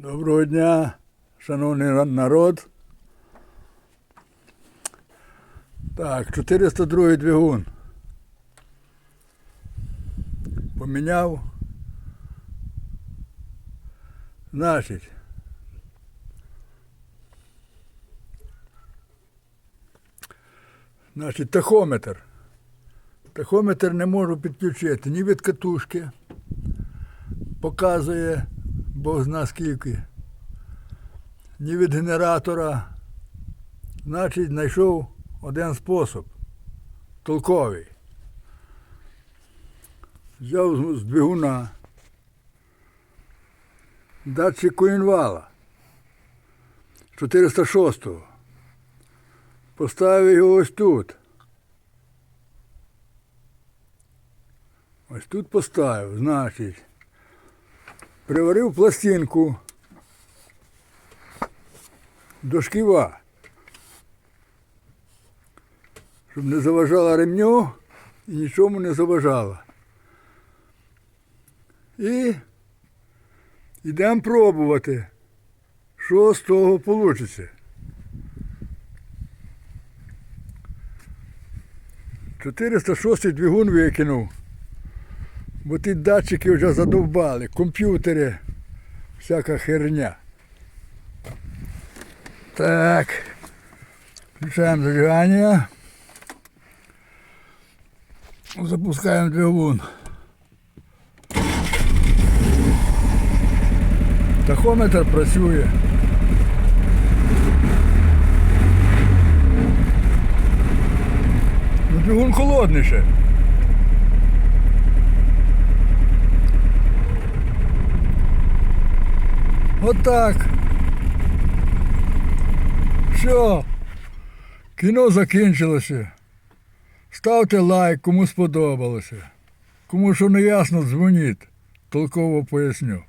Доброго дня, шановний народ. Так, 402 двигун. Поміняв. Значить. Значить, тахометр. Тахометр не можу підключити ні від катушки. Показує Бог зна скільки. Ні від генератора. Значить, знайшов один спосіб. Толковий. Взяв з- двигуна. Датчик коінвала. 406-го. Поставив його ось тут. Ось тут поставив, значить. Приварив пластинку до шківа, щоб не заважала ремню і нічому не заважала. І йдемо пробувати, що з того вийде. 406 двигун викинув, бо ті датчики вже задовбали, комп'ютери, всяка херня. Так, включаємо зажигання. Запускаємо двигун. Тахометр працює. Ну, двигун холодний ще. Отак. Все. Кіно закінчилося. Ставте лайк, кому сподобалося. Кому що не ясно, дзвоніть. Толково поясню.